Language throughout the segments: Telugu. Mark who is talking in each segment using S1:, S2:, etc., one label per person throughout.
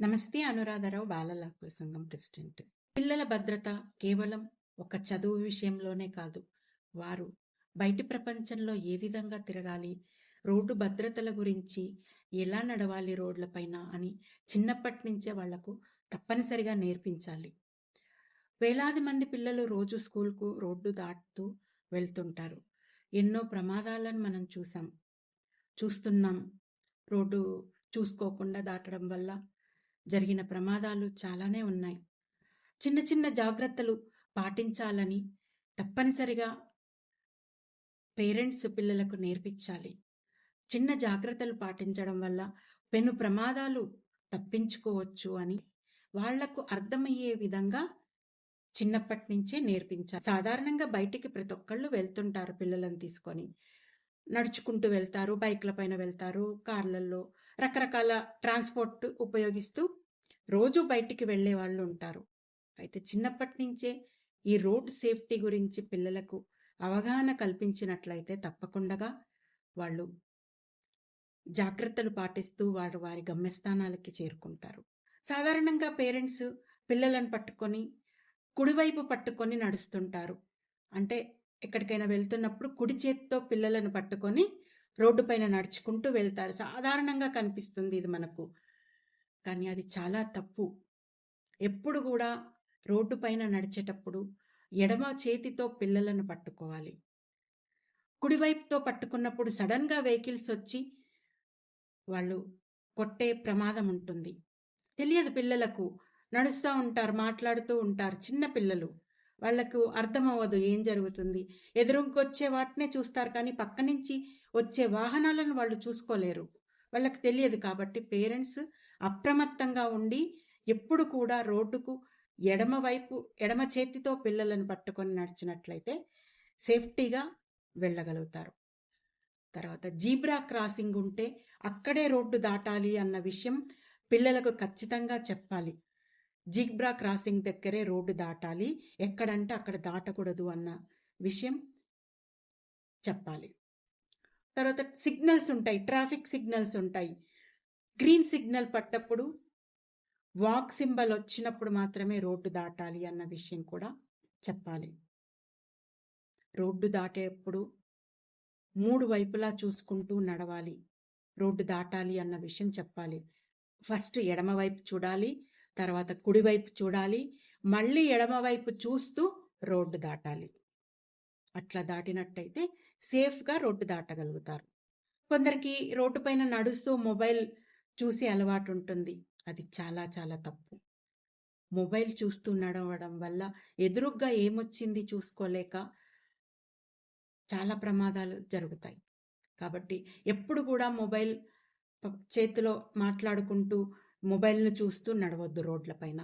S1: నమస్తే అనురాధరావు బాలల హక్కుల సంఘం ప్రెసిడెంట్. పిల్లల భద్రత కేవలం ఒక చదువు విషయంలోనే కాదు. వారు బయటి ప్రపంచంలో ఏ విధంగా తిరగాలి రోడ్డు భద్రతల గురించి ఎలా నడవాలి రోడ్లపైన అని చిన్నప్పటి నుంచే వాళ్ళకు తప్పనిసరిగా నేర్పించాలి. వేలాది మంది పిల్లలు రోజు స్కూల్కు రోడ్డు దాటుతూ వెళ్తుంటారు. ఎన్నో ప్రమాదాలను మనం చూసాం చూస్తున్నాం. రోడ్డు చూసుకోకుండా దాటడం వల్ల జరిగిన ప్రమాదాలు చాలానే ఉన్నాయి. చిన్న చిన్న జాగ్రత్తలు పాటించాలని తప్పనిసరిగా పేరెంట్స్ పిల్లలకు నేర్పించాలి. చిన్న జాగ్రత్తలు పాటించడం వల్ల పెను ప్రమాదాలు తప్పించుకోవచ్చు అని వాళ్ళకు అర్థమయ్యే విధంగా చిన్నప్పటి నుంచే నేర్పించాలి. సాధారణంగా బయటికి ప్రతి ఒక్కళ్ళు వెళ్తుంటారు పిల్లలను తీసుకొని. నడుచుకుంటూ వెళ్తారు బైక్ల పైన వెళ్తారు కార్లలో రకరకాల ట్రాన్స్పోర్ట్ ఉపయోగిస్తూ రోజు బయటికి వెళ్ళే వాళ్ళు ఉంటారు. అయితే చిన్నప్పటి నుంచే ఈ రోడ్ సేఫ్టీ గురించి పిల్లలకు అవగాహన కల్పించినట్లయితే తప్పకుండా వాళ్ళు జాగ్రత్తలు పాటిస్తూ వారు వారి గమ్యస్థానాలకి చేరుకుంటారు. సాధారణంగా పేరెంట్స్ పిల్లలను పట్టుకొని కుడివైపు పట్టుకొని నడుస్తుంటారు. అంటే ఎక్కడికైనా వెళ్తున్నప్పుడు కుడి చేతితో పిల్లలను పట్టుకొని రోడ్డు పైన నడుచుకుంటూ వెళ్తారు. సాధారణంగా కనిపిస్తుంది ఇది మనకు. కానీ అది చాలా తప్పు. ఎప్పుడు కూడా రోడ్డు పైన నడిచేటప్పుడు ఎడమ చేతితో పిల్లలను పట్టుకోవాలి. కుడివైపుతో పట్టుకున్నప్పుడు సడన్గా వెహికల్స్ వచ్చి వాళ్ళు కొట్టే ప్రమాదం ఉంటుంది. తెలియదు పిల్లలకు. నడుస్తూ ఉంటారు మాట్లాడుతూ ఉంటారు చిన్న పిల్లలు. వాళ్ళకు అర్థమవ్వదు ఏం జరుగుతుంది. ఎదురుకొచ్చే వాటినే చూస్తారు కానీ పక్క నుంచి వచ్చే వాహనాలను వాళ్ళు చూసుకోలేరు. వాళ్ళకి తెలియదు కాబట్టి పేరెంట్స్ అప్రమత్తంగా ఉండి ఎప్పుడు కూడా రోడ్డుకు ఎడమ వైపు ఎడమ చేతితో పిల్లలను పట్టుకొని నడిచినట్లయితే సేఫ్టీగా వెళ్ళగలుగుతారు. తర్వాత జీబ్రా క్రాసింగ్ ఉంటే అక్కడే రోడ్డు దాటాలి అన్న విషయం పిల్లలకు ఖచ్చితంగా చెప్పాలి. జీబ్రా క్రాసింగ్ దగ్గరే రోడ్డు దాటాలి. ఎక్కడంటే అక్కడ దాటకూడదు అన్న విషయం చెప్పాలి. తర్వాత సిగ్నల్స్ ఉంటాయి ట్రాఫిక్ సిగ్నల్స్ ఉంటాయి. గ్రీన్ సిగ్నల్ పట్టప్పుడు వాక్ సింబల్ వచ్చినప్పుడు మాత్రమే రోడ్డు దాటాలి అన్న విషయం కూడా చెప్పాలి. రోడ్డు దాటేప్పుడు మూడు వైపులా చూసుకుంటూ నడవాలి రోడ్డు దాటాలి అన్న విషయం చెప్పాలి. ఫస్ట్ ఎడమవైపు చూడాలి తర్వాత కుడివైపు చూడాలి మళ్ళీ ఎడమవైపు చూస్తూ రోడ్డు దాటాలి. అట్లా దాటినట్టయితే సేఫ్గా రోడ్డు దాటగలుగుతారు. కొందరికి రోడ్డు పైన నడుస్తూ మొబైల్ చూసి అలవాటు ఉంటుంది అది చాలా చాలా తప్పు. మొబైల్ చూస్తూ నడవడం వల్ల ఎదురుగ్గా ఏమొచ్చింది చూసుకోలేక చాలా ప్రమాదాలు జరుగుతాయి. కాబట్టి ఎప్పుడు కూడా మొబైల్ చేతిలో మాట్లాడుకుంటూ మొబైల్ను చూస్తూ నడవద్దు రోడ్లపైన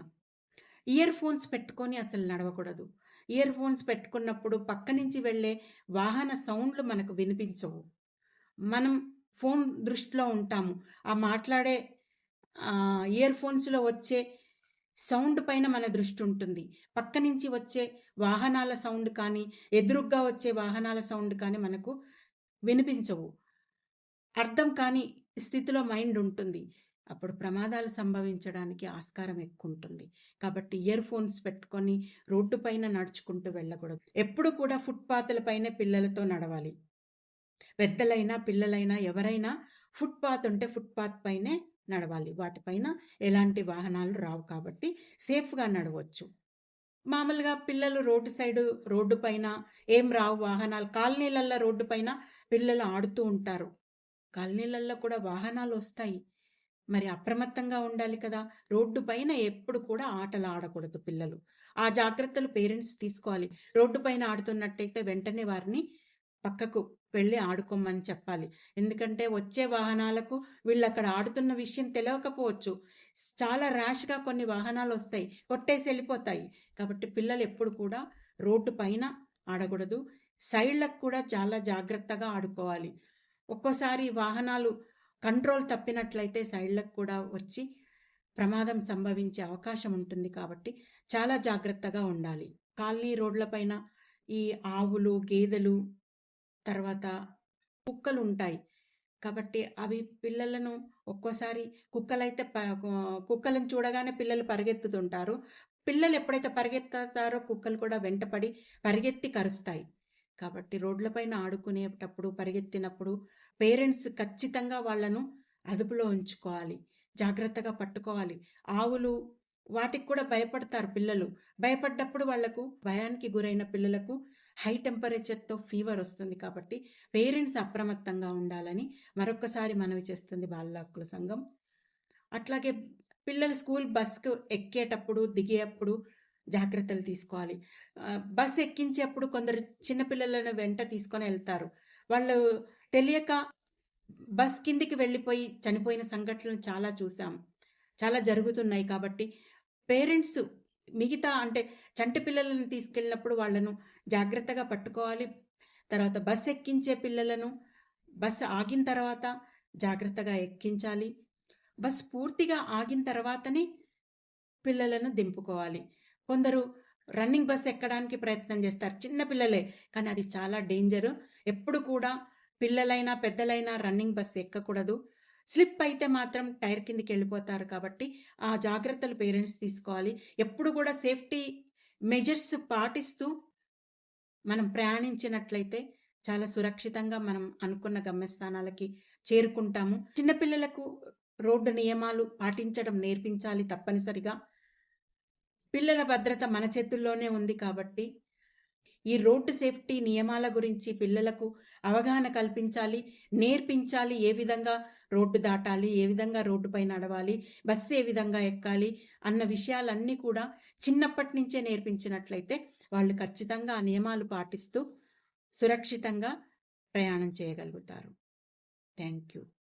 S1: ఇయర్ ఫోన్స్ పెట్టుకొని అసలు నడవకూడదు. ఇయర్ ఫోన్స్ పెట్టుకున్నప్పుడు పక్క నుంచి వెళ్ళే వాహన సౌండ్లు మనకు వినిపించవు. మనం ఫోన్ దృష్టిలో ఉంటాము. ఆ మాట్లాడే ఇయర్ ఫోన్స్లో వచ్చే సౌండ్ పైన మన దృష్టి ఉంటుంది. పక్క నుంచి వచ్చే వాహనాల సౌండ్ కానీ ఎదురుగ్గా వచ్చే వాహనాల సౌండ్ కానీ మనకు వినిపించవు. అర్థం కాని స్థితిలో మైండ్ ఉంటుంది. అప్పుడు ప్రమాదాలు సంభవించడానికి ఆస్కారం ఎక్కువ ఉంటుంది కాబట్టి ఇయర్ ఫోన్స్ పెట్టుకొని రోడ్డు పైన నడుచుకుంటూ వెళ్ళకూడదు. ఎప్పుడు కూడా ఫుట్పాత్ల పైన పిల్లలతో నడవాలి. పెద్దలైనా పిల్లలైనా ఎవరైనా ఫుట్పాత్ ఉంటే ఫుట్పాత్ పైనే నడవాలి. వాటిపైన ఎలాంటి వాహనాలు రావు కాబట్టి సేఫ్గా నడవచ్చు. మామూలుగా పిల్లలు రోడ్డు సైడు రోడ్డు పైన ఏం రావు వాహనాలు. కాలనీలల్లో రోడ్డు పైన పిల్లలు ఆడుతూ ఉంటారు. కాలనీలల్లో కూడా వాహనాలు వస్తాయి. మరి అప్రమత్తంగా ఉండాలి కదా. రోడ్డు పైన ఎప్పుడు కూడా ఆటలు ఆడకూడదు పిల్లలు. ఆ జాగ్రత్తలు పేరెంట్స్ తీసుకోవాలి. రోడ్డు పైన ఆడుతున్నట్టయితే వెంటనే వారిని పక్కకు వెళ్ళి ఆడుకోమని చెప్పాలి. ఎందుకంటే వచ్చే వాహనాలకు వీళ్ళు అక్కడ ఆడుతున్న విషయం తెలియకపోవచ్చు. చాలా ర్యాష్గా కొన్ని వాహనాలు వస్తాయి. కొట్టేసి వెళ్ళిపోతాయి. కాబట్టి పిల్లలు ఎప్పుడు కూడా రోడ్డు పైన ఆడకూడదు. సైడ్లకు కూడా చాలా జాగ్రత్తగా ఆడుకోవాలి. ఒక్కోసారి వాహనాలు కంట్రోల్ తప్పినట్లయితే సైడ్లకు కూడా వచ్చి ప్రమాదం సంభవించే అవకాశం ఉంటుంది కాబట్టి చాలా జాగ్రత్తగా ఉండాలి కాలనీ రోడ్లపైన ఈ ఆవులు గేదెలు తర్వాత కుక్కలు ఉంటాయి కాబట్టి అవి పిల్లలను ఒక్కోసారి కుక్కలైతే ప కుక్కలను చూడగానే పిల్లలు పరిగెత్తుతుంటారు. పిల్లలు ఎప్పుడైతే పరిగెత్తుతారో కుక్కలు కూడా వెంటపడి పరిగెత్తి కరుస్తాయి. కాబట్టి రోడ్లపైన ఆడుకునేటప్పుడు, పరిగెత్తినప్పుడు పేరెంట్స్ ఖచ్చితంగా వాళ్ళను అదుపులో ఉంచుకోవాలి. జాగ్రత్తగా పట్టుకోవాలి. ఆవులు వాటికి కూడా భయపడతారు పిల్లలు. భయపడ్డప్పుడు వాళ్ళకు భయానికి గురైన పిల్లలకు హై టెంపరేచర్‌తో ఫీవర్ వస్తుంది కాబట్టి పేరెంట్స్ అప్రమత్తంగా ఉండాలని మరొకసారి మనవి చేస్తుంది బాలల హక్కుల సంఘం. అట్లాగే పిల్లలు స్కూల్ బస్‌కు ఎక్కేటప్పుడు, దిగేటప్పుడు జాగ్రత్తలు తీసుకోవాలి. బస్ ఎక్కించేప్పుడు కొందరు చిన్న పిల్లలను వెంట తీసుకొని వెళ్తారు వాళ్ళు తెలియక బస్ కిందికి వెళ్ళిపోయి చనిపోయిన సంఘటనలు చాలా చూసాం. చాలా జరుగుతున్నాయి కాబట్టి పేరెంట్స్ మిగతా అంటే చంటి పిల్లలను తీసుకెళ్ళినప్పుడు వాళ్ళను జాగ్రత్తగా పట్టుకోవాలి. తర్వాత బస్ ఎక్కించే పిల్లలను బస్ ఆగిన తర్వాత జాగ్రత్తగా ఎక్కించాలి. బస్ పూర్తిగా ఆగిన తర్వాతనే పిల్లలను దింపుకోవాలి. కొందరు రన్నింగ్ బస్ ఎక్కడానికి ప్రయత్నం చేస్తారు. చిన్న పిల్లలే. కానీ అది చాలా డేంజరు. ఎప్పుడు కూడా పిల్లలైనా, పెద్దలైనా రన్నింగ్ బస్ ఎక్కకూడదు. స్లిప్ అయితే మాత్రం టైర్ కిందకెళ్ళిపోతారు కాబట్టి ఆ జాగ్రత్తలు పేరెంట్స్ తీసుకోవాలి. ఎప్పుడు కూడా సేఫ్టీ మెజర్స్ పాటిస్తూ మనం ప్రయాణించినట్లయితే చాలా సురక్షితంగా మనం అనుకున్న గమ్యస్థానాలకి చేరుకుంటాము. చిన్నపిల్లలకు రోడ్డు నియమాలు పాటించడం నేర్పించాలి తప్పనిసరిగా. పిల్లల భద్రత మన చేతుల్లోనే ఉంది కాబట్టి ఈ రోడ్డు సేఫ్టీ నియమాల గురించి పిల్లలకు అవగాహన కల్పించాలి, నేర్పించాలి. ఏ విధంగా రోడ్డు దాటాలి, ఏ విధంగా రోడ్డుపై నడవాలి, బస్సు ఏ విధంగా ఎక్కాలి అన్న విషయాలన్నీ కూడా చిన్నప్పటి నుంచే నేర్పించినట్లయితే వాళ్ళు ఖచ్చితంగా ఆ నియమాలు పాటిస్తూ సురక్షితంగా ప్రయాణం చేయగలుగుతారు. Thank you.